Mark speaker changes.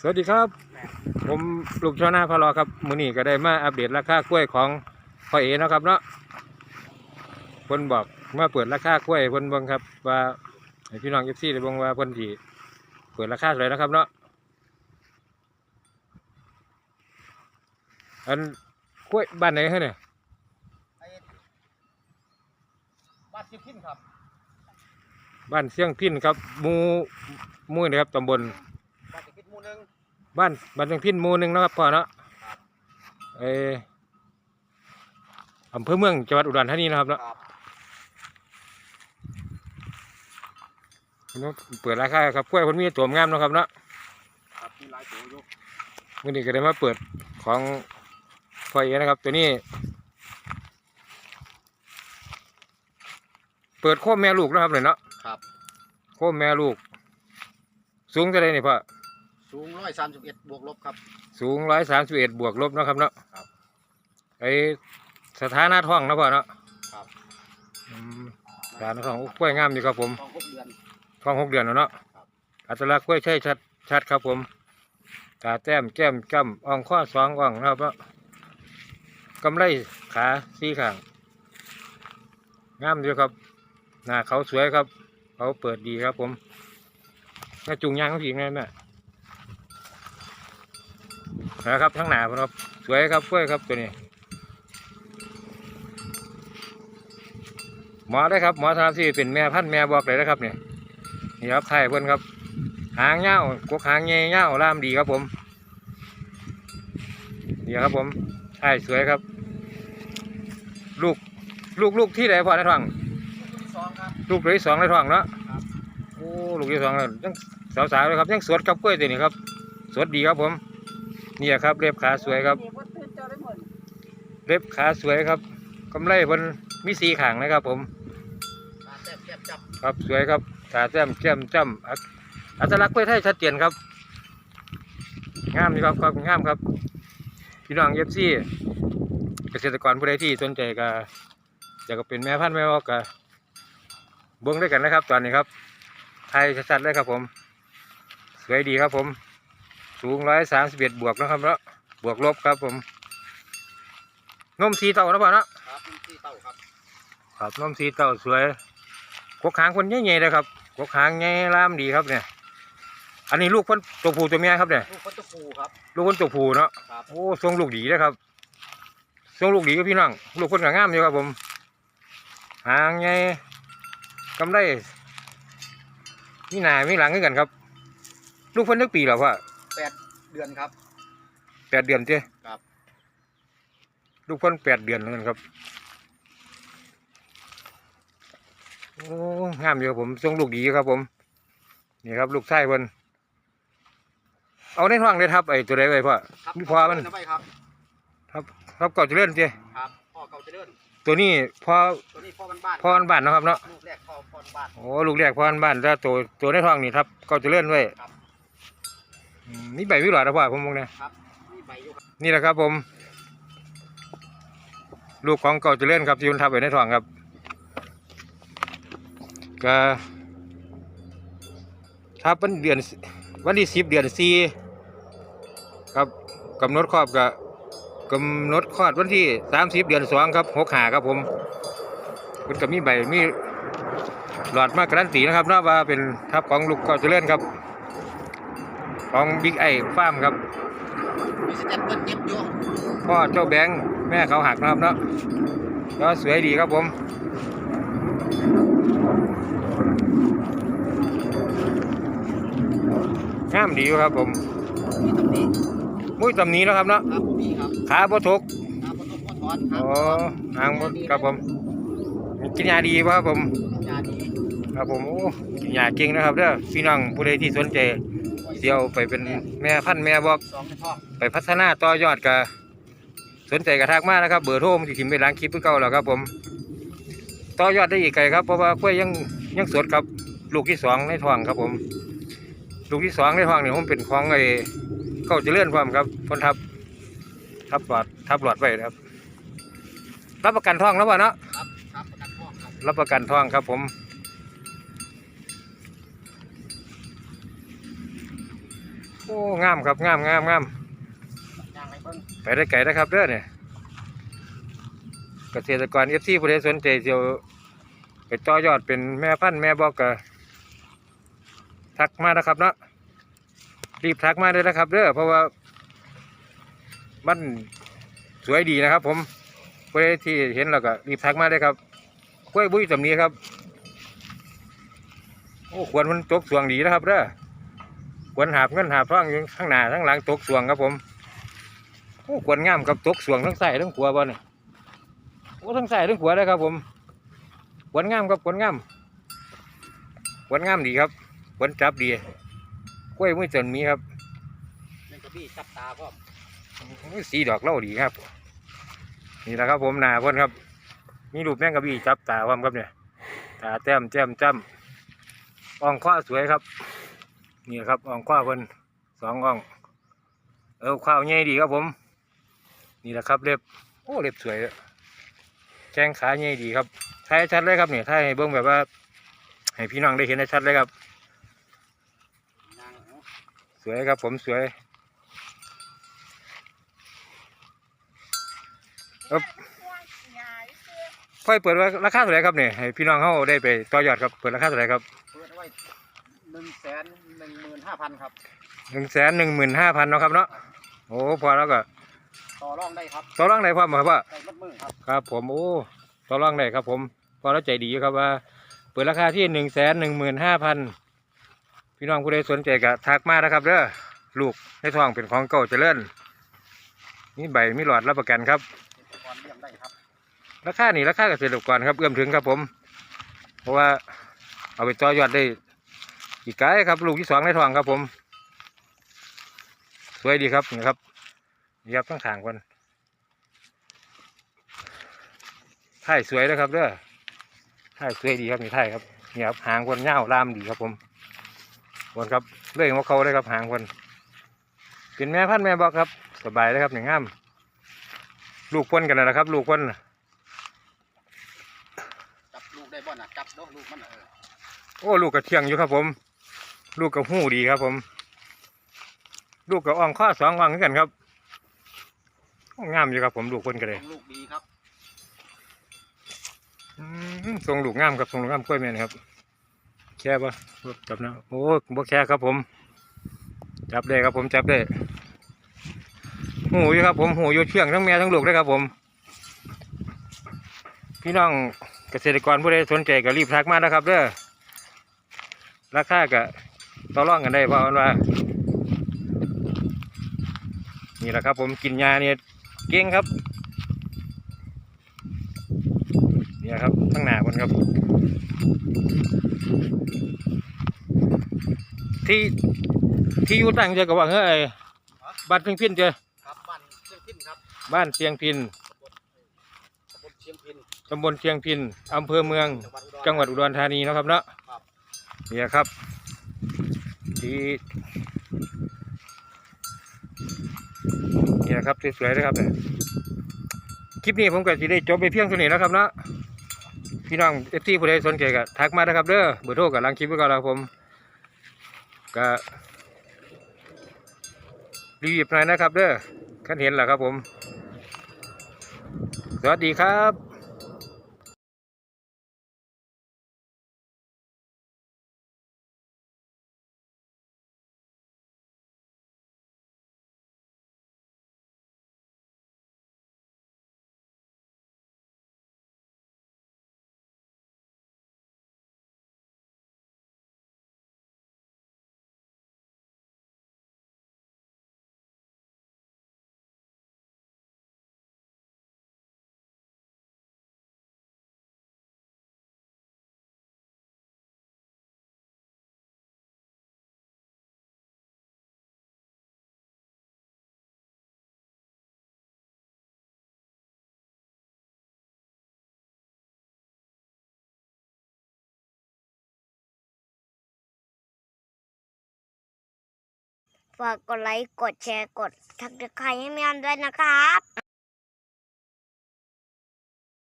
Speaker 1: สวัสดีครับ ผมลูกชาวนาพะรอครับมื้อนี้ก็ได้มาอัปเดตราคากล้วยของพ่อเอเนาะครับเนาะเพิ่นบอกมาเปิดราคากล้วยเพิ่นเบิ่งครับ ว่าให้พี่น้อง FC ได้เบิ่งว่าเพิ่นสิเปิดราคาเท่าไหร่นะครับเนาะอันกล้วยบ้านไหนฮะเนี่ย
Speaker 2: ไอ้บ้านชิบพินครับ
Speaker 1: บ้านเสียงพินครับหมู่หมู่นี่ครับตำบล
Speaker 2: บ้านบ้า
Speaker 1: นเสียงพินหมู่หนึงเนาะครับพ่อเนาะ
Speaker 2: ครับ
Speaker 1: เอออำเภอเมืองจังหวัดอุดรธานีนะครับเนาะ
Speaker 2: ครับ
Speaker 1: เปิดราคาครับกล้วยคนมีตัวงามเนาะครับเนาะ
Speaker 2: ครับมีหลายตัวอยู่
Speaker 1: วันนี้ก็ได้มาเปิดของพ่อเอนะครับ ตัวนี้ เปิดโคมแม่ลูกนะครับเลยเนาะ
Speaker 2: ครับ
Speaker 1: โคมแม่ลูก สูงเท่าไรนี่พ่อ
Speaker 2: สูงร้อยสามสิบเอ็ดบวกลบครับ
Speaker 1: สูงร้อยสามสิบเอ็ดบวกลบเนาะครับเนาะ
Speaker 2: ครับ
Speaker 1: ไอสถานะท้องนะพ่อเนาะ
Speaker 2: ครับ
Speaker 1: อืมสถานะท้องโอ้กล้วยงามดีครับผม
Speaker 2: ท้องหกเดือน
Speaker 1: ท้องหกเดือนแล้วเนาะ
Speaker 2: ครับ
Speaker 1: อัตลักษณ์กล้วยใช่ชัดชัดครับผม ตาแต้มแก้มจ้ำอ่องข้อสองอ่องนะครับเนาะกำไรขาสี่ข้างงามดีครับหน้าเขาสวยครับ เขาเปิดดีครับผมกระจุงยางเขาผีไงแม่ นะครับทั้งหนาครับสวยครับกล้วยครับตัวนี้หมอได้ครับหมอทำที่เป็นแม่พันธุ์แม่บอกเลยนะครับเนี่ยนี่ครับไทยเพิ่นครับ หางเงากกหางเงี้ยเงาล่ามดีครับผมนี่ครับผมไทยสวยครับ ลูกลูกลูกที่ไหนพอในท้อง
Speaker 2: ที่สองครับ
Speaker 1: ลูกตัวที่สองในท้องเนาะ
Speaker 2: ครับ
Speaker 1: โอ้ลูกที่สองแล้วยังสาวๆเลยครับยังสวดกับกล้วยตัวนี้ครับสวดดีครับผม เนี่ยครับเล็บขาสวยครับเล็บขาสวยครับกำไรบนมีสีขางนะครับ ผมครับสวยครับตาแต้มแก้มจ้ำอักอัตลักษณ์กล้วยไทยชัดเจนครับงามครับครับงามครับ พี่น้องเอฟซีเกษตรกรผู้ใดที่สนใจก็อยากจะเป็นแม่พันธุ์แม่ออกก็เบิ้งด้วยกันนะครับ ตอนนี้ครับไทยชัดๆเลยครับผม สวยดีครับผม สูงร้อยสามสิบเอ็ดบวกนะครับเนาะบวกลบครับผมนมสีเต่านะพ่อเนาะ
Speaker 2: ครับมีที่เต้าครับ
Speaker 1: ครับน้ำสีเต่าสวยกกหางคนใหญ่ๆเลยครับกกหางใหญ่ล่ามดีครับเนี่ย อันนี้ลูกคนตัวผู้ตัวเมียครับเนี่ย
Speaker 2: ลูกคนตะปูครับ
Speaker 1: ลูกคนตัวผู้เนาะ
Speaker 2: ครับ
Speaker 1: โอ้ทรงลูกดีนะครับทรงลูกดีก็พี่น้องลูกคนก็งามอยู่ครับผม หางใหญ่กำไรมีหน้ามีหลังให้กันครับ ลูกคนนึกปีแล้วพ่อ
Speaker 2: แปดเดือนครับ
Speaker 1: แปดเดือนเจ้
Speaker 2: ครับ
Speaker 1: ลูกคนแปดเดือนแล้วกันครับโอ้งามอยู่ครับผมทรงลูกดีครับผม นี่ครับ ลูกไส้เพิ่นเอาในท้องเลยทับไอ้ตัวใดไว้พ่อ
Speaker 2: ครับ
Speaker 1: มีพอมัน
Speaker 2: เาไปครับ
Speaker 1: ครับก่อนจะเลื่อนเจ้
Speaker 2: ครับพ่อเก่าเจะเดิน
Speaker 1: ตัวนี้พอ
Speaker 2: ตัวนี้พ่อบ้านบ้าน
Speaker 1: พออันบ้านเนาะครับเนาะ
Speaker 2: ลูกแรกพ่อพ่อบ้าน
Speaker 1: โอ้ลูกแรกพออันบ้านถ้าตัวตัวในท้องนี่ครับก็จะเลื่อนไว้
Speaker 2: ครับ
Speaker 1: อืม นี่ใบวิหลอดนะพ่อผมมองเนี่ย
Speaker 2: ครับนี่ใบอยู่ครับ
Speaker 1: นี่แหละครับผม ลูกของเก่าเจะเลื่อนครับที่มันทับไว้ในท้องครับก็ทับวันเดือนวันที่สิบเดือนสี่ครับกำหนดครอบกับกำหนดคลอดวันที่สามสิบเดือนสองครับหกหาครับผมมันก็มีใบมีหลอดมาการันตีนะครับเนาะว่าเป็นทับของลูกเก่าเจะเลื่อนครับ ของบิ๊กไอฟาร์มครับ
Speaker 2: มีสเต็ปเปิ้ลเจ็บอยู่
Speaker 1: พ่อเจ้าแบงค์แม่เขาหักนะครับเนาะก็สวยดีครับผมงามดีอยู่ครับผม
Speaker 2: มีตรงนี้
Speaker 1: มุ้ยตำหนี้นะครับเนาะ
Speaker 2: ครับผมมีครับ
Speaker 1: ขาบ่ทุก
Speaker 2: ครับผมต้องพ่อถอนครั
Speaker 1: อ๋
Speaker 2: บ
Speaker 1: อหางบ่ครับผมกินยาดีป่ะครับผม
Speaker 2: ยาดี
Speaker 1: ครับผมโอ้กินยาเก่งนะครับเด้อพี่น้องผู้ใดที่สนใจ เดี๋ยวไปเป็นแม่พันธุ์แม่บอก
Speaker 2: สองในท้อง
Speaker 1: ไปพัฒนาต่อยอดกับสนใจกระทักมานะครับ เบอร์โทรมันที่ถิ่มไปหล้างคลิปเพื่อเก่าแล้วครับ ผมต่อยอดได้อีกไกลครับ เพราะว่ากล้วยยังยังสดครับ ลูกที่สองในท้องครับ ผม ลูกที่สองในท้องเนี่ยผมเป็นของไอ้เก้าเจริญความครับคนทับ ทับหลอดทับหลอดไว้นะครับ รับประกันท้องแล้วป่ะเนาะ
Speaker 2: ครับ ครับประกันท้องครับ
Speaker 1: รับประกันท้องครับผม โอ้งามครับงามงามงามไปได้ไกลนะครับเด้อเนี่ยเกษตรกรเอฟซีผู้ใดสนใจเสียวไปต่อยอดเป็นแม่พันธุ์แม่บอกกะทักมานะครับเนาะรีบทักมาเลยนะครับเด้อเพราะว่ามันสวยดีนะครับ ผมผู้ใดที่เห็นแล้วก็รีบทักมาเลยครับกล้วยบุ้ยสำนีครับ โอ้ควรมันตกสวงดีนะครับเด้อ ควรหาบเงินหาบทองอยู่ข้างหน้าข้างหลังตกสวงครับผมโอ้ขวนงามกับตกสวงทั้งใส่ทั้งขัวบ่เนี่ยโอ้ทั้งใส่ทั้งขัวเลยครับ ผมขวนงามครับขวนงามขวนงามดีครับขวนจับดีกล้วยมือจนมีครับ
Speaker 2: แมงกะบี้จับตาพร้อม
Speaker 1: โอ้ยสีดอกเล่าดีครับ นี่แหละครับผมหนาเพ่นครับ มีรูปแมงกะบี้จับตาความครับเนี่ยตาแต้มแจ่มจ้ำอ่องข้อสวยครับ นี่ครับอ่องข้อเพิ่นสองอ่อง เออข้าวใหญ่ดีครับผม นี่แหละครับเล็บโอ้เล็บสวยแข้งขาใหญ่ดีครับถ่ายให้ชัดเลยครับเนี่ยถ่ายให้เบิ่งแบบว่า ให้พี่น้องได้เห็นได้ชัดเลยครับ สวยครับผมสวยครับพ่อยเปิดว่าราคาเท่าไหร่ครับเนี่ยให้พี่น้องเขาได้ไปต่อยอดครับเปิดราคาเท่าไหร่ครับ
Speaker 2: เปิดไว้ นึ่งแสนหนึ่งหมื่นห้าพันครับ
Speaker 1: หนึ่งแสนหนึ่งหมื่นห้าพันเนาะครับเนาะโอ้พอแล้วก็
Speaker 2: ต่อรองได้ครับ
Speaker 1: ต่อรองได้พร้อมบ่ครับว่า
Speaker 2: ได้มัดมือครับ
Speaker 1: ครับ ผมโอ้ต่อรองได้ครับ ผมพอแล้วใจดีอยู่ครับว่า เปิดราคาที่หนึ่งแสนหนึ่งหมื่นห้าพันพี่น้องผู้ใดสนใจก็ทักมานะครับเด้อลูกในท้องเป็นของเก่าเจริญมีใบมีหลอดรับประกันครับ
Speaker 2: เกษตรกรเลี้ยงได้ครับ
Speaker 1: ราคานี่ราคาเกษตรกรครับเอื้อมถึงครับผม เพราะว่าเอาไปต่อยอดได้ อีกไกลครับลูกที่สองในท้องครับผม สวยดีครับนี่ครับนี่ครับทั้งขางคนถ่ายสวยนะครับเด้อถ่ายสวยดีครับนี่ถ่ายครับนี่ครับหางคนเงาวลามดีครับผมคนครับเลื่อยหัวเขาเลยครับหางคนเป็นแม่พันธุ์แม่บอกครับ สบายเลยครับหนึ่งงาม ลูกพ่นกันนะครับ ลูกพ่นน่ะ
Speaker 2: จับลูกได้บ่น่ะจับเด้อลูกมันน่ะเออ
Speaker 1: โอ้ลูกกระเทียงอยู่ครับผม ลูกกระหู้ดีครับ ผม ลูกกระอ่องข้อสองอ่องเหมือนกันครับโอ้งามอยู่ครับ ผมลูกคนกันเลย
Speaker 2: ลูกดีครับ
Speaker 1: อืมทรงลูกงามครับทรงลูกงามกล้วยแม่นครับ แค่ปะจับนะโอ้บ่แค่ครับ ผม จับได้ครับ ผมจับได้หูอยู่ครับ ผมหูอยู่เชื่องทั้งแม่ทั้งลูกเลยครับผม พี่น้องเกษตรกรผู้ใดสนใจก็รีบทักมานะครับเด้อราคาก็ ต่อรองกันได้เพราะว่านี่แหละครับ ผมกินยาเนี่ยเก่งครับเนี่ยครับข้างหน้าคนครับ ที่ที่อยู่ตั้งเจอกับว่าเฮ้ยบ้านเชียงพินเจอ
Speaker 2: ครับบ้านเชียงพินครับ
Speaker 1: บ้านเชียงพิน
Speaker 2: ตำบลเชียงพิน
Speaker 1: ตำบลเชียงพินอำเภอเมือง จังหวัดอุดรธานีเนาะครับเนาะ
Speaker 2: ครับ
Speaker 1: เนี่ยครับ ที่นี่ยครับสวยๆนะครับเนี่ยคลิปนี้ผมก็จะได้จบไปเพียงเท่านี้นะครับนะพี่น้องเอฟซีผู้ใดสนใจก็ทักมานะครับเด้อเบอร์โทรกับลังคลิปไว้ก่อนแล้วครับผมก็รีบหน่อยนะครับเด้อขั้นเห็นแหละครับผม สวัสดีครับ
Speaker 3: ฝากกดไลค์ กดแชร์ กดทักทายให้แม่ออนด้วยนะครับ